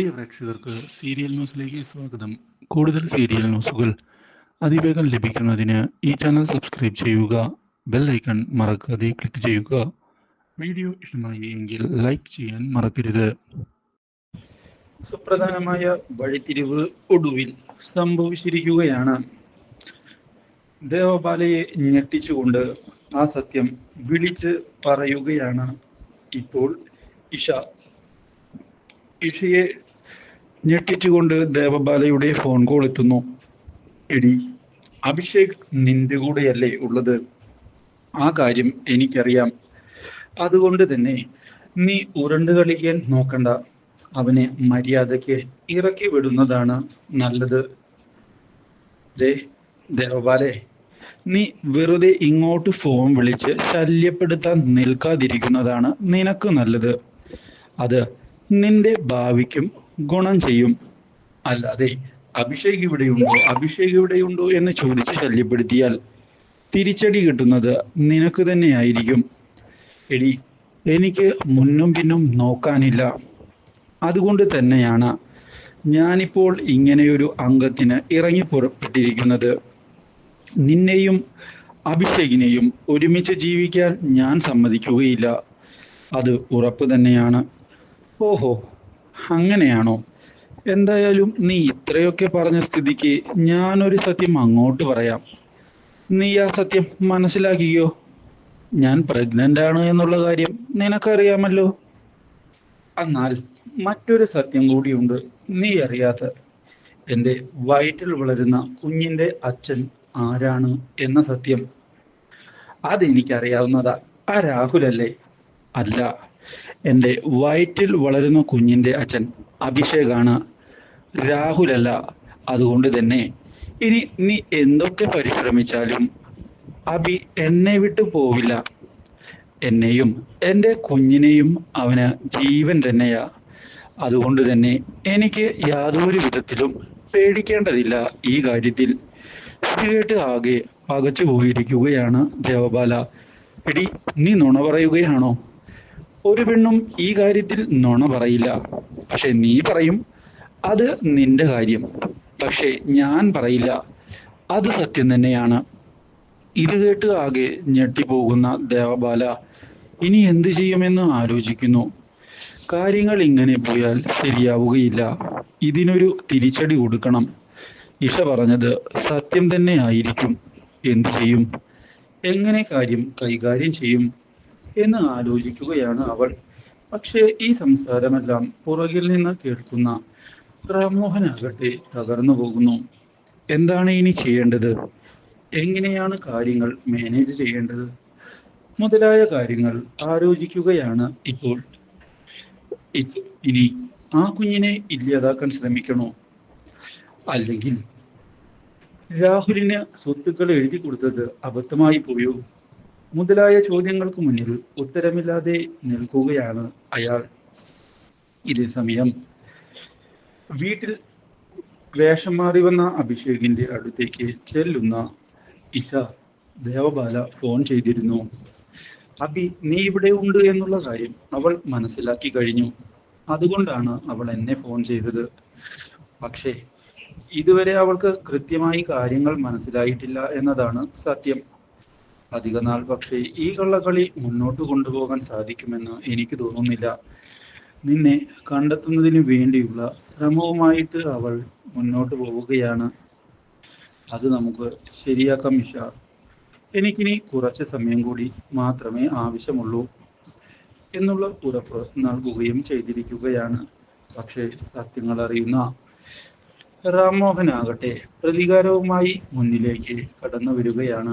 പ്രിയ പ്രേക്ഷകർക്ക് സീരിയൽ ന്യൂസിലേക്ക് സ്വാഗതം. കൂടുതൽ സീരിയൽ ന്യൂസുകൾ അതിവേഗം ലഭിക്കുന്നതിന് ഈ ചാനൽ സബ്സ്ക്രൈബ് ചെയ്യുക ബെൽ ഐക്കൺ മറക്കാതെ ക്ലിക്ക് ചെയ്യുക. വീഡിയോ ഇഷ്ടമായി എങ്കിൽ ലൈക്ക് ചെയ്യാൻ മറക്കരുത്. സുപ്രധാനമായ വഴിത്തിരിവ് ഒടുവിൽ സംഭവിച്ചിരിക്കുകയാണ്. ദേവപാലയെ ഞെട്ടിച്ചുകൊണ്ട് ആ സത്യം വിളിച്ച് പറയുകയാണ് ഇപ്പോൾ ഇഷ. ഇഷയെ ഞെട്ടിച്ചുകൊണ്ട് ദേവബാലയുടെ ഫോൺ കോൾ എത്തുന്നു. എടി അഭിഷേക് നിന്റെ കൂടെയല്ലേ ഉള്ളത്? ആ കാര്യം എനിക്കറിയാം. അതുകൊണ്ട് തന്നെ നീ ഉരുണ്ട് കളിക്കാൻ നോക്കണ്ട. അവനെ മര്യാദയ്ക്ക് ഇറക്കി വിടുന്നതാണ് നല്ലത്. ദേ ദേവബാലെ നീ വെറുതെ ഇങ്ങോട്ട് ഫോൺ വിളിച്ച് ശല്യപ്പെടുത്താൻ നിൽക്കാതിരിക്കുന്നതാണ് നിനക്ക് നല്ലത്. അത് നിന്റെ ഭാവിക്കും ഗുണം ചെയ്യും. അല്ലാതെ അഭിഷേക് ഇവിടെയുണ്ടോ? അഭിഷേക് ഇവിടെയുണ്ടോ എന്ന് ചോദിച്ച് ശല്യപ്പെടുത്തിയാൽ തിരിച്ചടി കിട്ടുന്നത് നിനക്ക് തന്നെയായിരിക്കും. എടി എനിക്ക് മുന്നും പിന്നും നോക്കാനില്ല. അതുകൊണ്ട് തന്നെയാണ് ഞാനിപ്പോൾ ഇങ്ങനെയൊരു അംഗത്തിന് ഇറങ്ങി പുറപ്പെട്ടിരിക്കുന്നത്. നിന്നെയും അഭിഷേകിനെയും ഒരുമിച്ച് ജീവിക്കാൻ ഞാൻ സമ്മതിക്കുകയില്ല. അത് ഉറപ്പ് തന്നെയാണ്. ഓഹോ അങ്ങനെയാണോ? എന്തായാലും നീ ഇത്രയൊക്കെ പറഞ്ഞ സ്ഥിതിക്ക് ഞാനൊരു സത്യം അങ്ങോട്ട് പറയാം. നീ ആ സത്യം മനസ്സിലാക്കിയോ ഞാൻ പ്രഗ്നന്റ് ആണ് എന്നുള്ള കാര്യം നിനക്കറിയാമല്ലോ. എന്നാൽ മറ്റൊരു സത്യം കൂടിയുണ്ട് നീ അറിയാത്ത. എന്റെ വയറ്റിൽ വളരുന്ന കുഞ്ഞിന്റെ അച്ഛൻ ആരാണ് എന്ന സത്യം. അതെനിക്കറിയാവുന്നതാ. ആ രാഹുലല്ലേ? അല്ല. എന്റെ വയറ്റിൽ വളരുന്ന കുഞ്ഞിന്റെ അച്ഛൻ അഭിഷേകാണ്. രാഹുലല്ല അതുകൊണ്ട് തന്നെ ഇനി നീ എന്തൊക്കെ പരിശ്രമിച്ചാലും അഭി എന്നെ വിട്ടു പോവില്ല. എന്നെയും എന്റെ കുഞ്ഞിനെയും അവന് ജീവൻ തന്നെയാ. അതുകൊണ്ട് തന്നെ എനിക്ക് യാതൊരു വിധത്തിലും പേടിക്കേണ്ടതില്ല ഈ കാര്യത്തിൽ. കേട്ട് ആകെ പകച്ചു പോയിരിക്കുകയാണ് ദേവബാല. എടി നീ നുണ പറയുകയാണോ? ഒരു പെണ്ണും ഈ കാര്യത്തിൽ നുണ പറയില്ല. പക്ഷെ നീ പറയും അത് നിന്റെ കാര്യം. പക്ഷെ ഞാൻ പറയില്ല. അത് സത്യം തന്നെയാണ്. ഇത് കേട്ട് ആകെ ഞെട്ടിപ്പോകുന്ന ദേവബാല ഇനി എന്ത് ചെയ്യുമെന്ന് ആലോചിക്കുന്നു. കാര്യങ്ങൾ ഇങ്ങനെ പോയാൽ ശരിയാവുകയില്ല. ഇതിനൊരു തിരിച്ചടി കൊടുക്കണം. ഇഷ പറഞ്ഞത് സത്യം തന്നെ ആയിരിക്കും. എന്തു ചെയ്യും? എങ്ങനെ കാര്യം കൈകാര്യം ചെയ്യും? എന്ന് ആലോചിക്കുകയാണ് അവൾ. പക്ഷേ ഈ സംസാരമെല്ലാം പുറകിൽ നിന്ന് കേൾക്കുന്ന റാമോഹനാകട്ടെ തകർന്നു പോകുന്നു. എന്താണ് ഇനി ചെയ്യേണ്ടത്? എങ്ങനെയാണ് കാര്യങ്ങൾ മാനേജ് ചെയ്യേണ്ടത്? മുതലായ കാര്യങ്ങൾ ആലോചിക്കുകയാണ് ഇപ്പോൾ. ഇനി ആ കുഞ്ഞിനെ ഇല്ലാതാക്കാൻ ശ്രമിക്കണോ? അല്ലെങ്കിൽ രാഹുലിന് സ്വത്തുക്കൾ എഴുതി കൊടുത്തത് അബദ്ധമായി പോയോ? മുതലായ ചോദ്യങ്ങൾക്ക് മുന്നിൽ ഉത്തരമില്ലാതെ നിൽക്കുകയാണ് അയാൾ. ഇതേ സമയം വീട്ടിൽ വേഷം മാറി വന്ന അഭിഷേകിന്റെ അടുത്തേക്ക് ചെല്ലുന്ന ഇഷ ദേവബാല ഫോൺ ചെയ്തിരുന്നു. അഭി നീ ഇവിടെ ഉണ്ട് എന്നുള്ള കാര്യം അവൾ മനസ്സിലാക്കി കഴിഞ്ഞു. അതുകൊണ്ടാണ് അവൾ എന്നെ ഫോൺ ചെയ്തത്. പക്ഷേ ഇതുവരെ അവൾക്ക് കൃത്യമായി കാര്യങ്ങൾ മനസ്സിലായിട്ടില്ല എന്നതാണ് സത്യം. അധിക നാൾ പക്ഷേ ഈ കള്ളക്കളി മുന്നോട്ട് കൊണ്ടുപോകാൻ സാധിക്കുമെന്ന് എനിക്ക് തോന്നുന്നില്ല. നിന്നെ കണ്ടെത്തുന്നതിന് വേണ്ടിയുള്ള ശ്രമവുമായിട്ട് അവൾ മുന്നോട്ട് പോവുകയാണ്. അത് നമുക്ക് ശരിയാക്കാം ഇഷ എനിക്കിനി കുറച്ച് സമയം കൂടി മാത്രമേ ആവശ്യമുള്ളൂ എന്നുള്ള ഉറപ്പ് നൽകുകയും ചെയ്തിരിക്കുകയാണ്. പക്ഷേ സത്യങ്ങൾ അറിയുന്ന റാംമോഹനാകട്ടെ പ്രതികാരവുമായി മുന്നിലേക്ക് കടന്നു വരികയാണ്